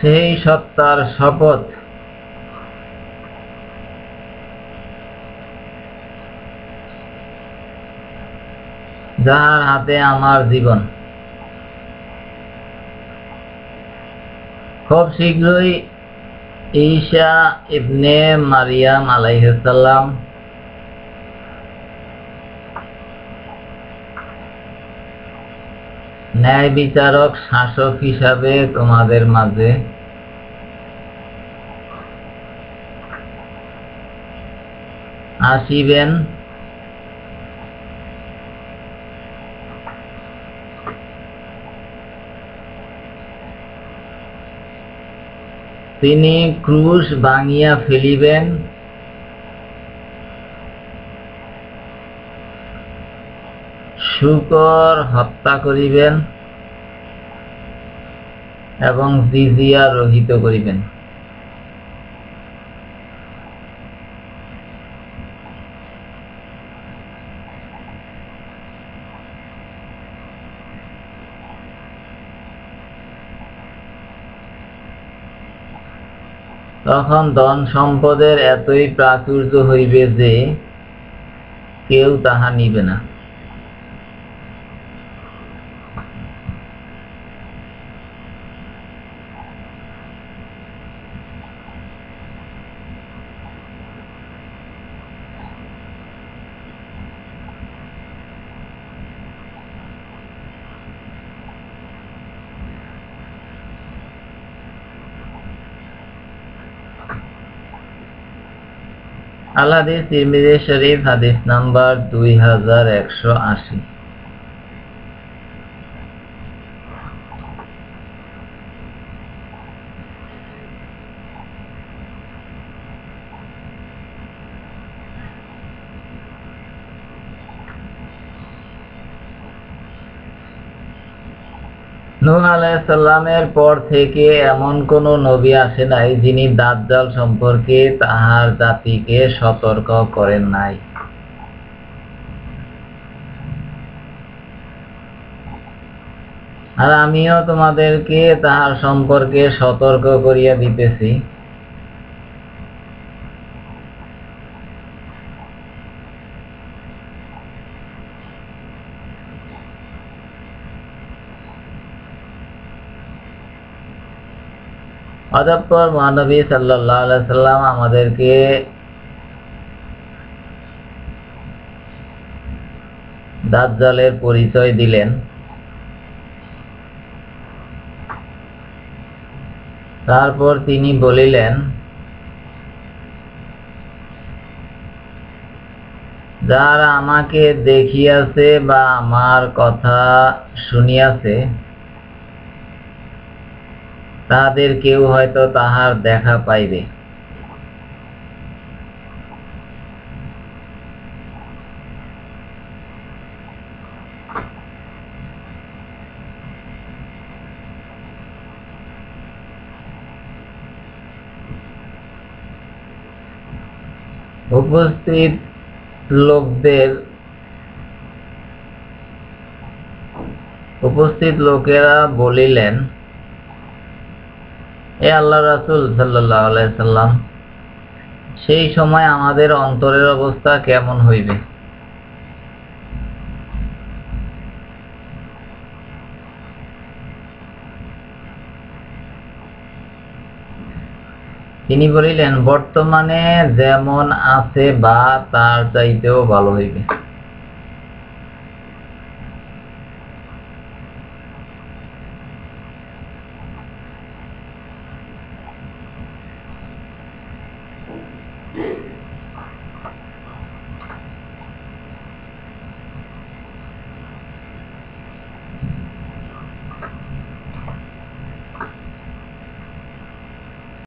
সেই সত্তার শপথ। যার হাতে আমার জীবন। খুব শীঘ্রই ঈশা ইবনে মারিয়াম আলাইহিসাল্লাম ন্যায় বিচারক শাসক হিসাবে তোমাদের মাঝে। আসিবেন। তিনি ক্রুশ ভাঙিয়া ফেলিবেন। শুকর হত্যা করিবেন এবং জিজিয়া রহিত করিবেন। তখন ধন সম্পদের এতই প্রাচুর্য হইবে যে কেউ তাহা নিবে না। আল হাদিস তিরমিজি শরীফ হাদিস নাম্বার দুই হাজার একশো আশি। নূহ আলাইসাল্লামের পর থেকে এমন কোন নবী আসে নাই যিনি দাজ্জাল সম্পর্কে তাহার জাতিকে সতর্ক করেন নাই। আর আমিও তোমাদেরকে তাহার সম্পর্কে সতর্ক করিয়া দিতেছি। অতঃপর মহানবী সাল্লাহ সাল্লাম আমাদেরকে দাজ্জালের পরিচয় দিলেন। তারপর তিনি বলিলেন, যারা আমাকে দেখিয়াছে বা আমার কথা শুনিয়াছে তাদের কেউ হয়তো তাহার দেখা পাইবে। উপস্থিত লোকদের উপস্থিত লোকেরা বলিলেন এ আল্লাহ রাসুল সাল্লাম, সেই সময় আমাদের অন্তরের অবস্থা কেমন হইবে? তিনি বলিলেন, বর্তমানে যেমন আছে বা তার চাইতেও ভালো হইবে। Yeah.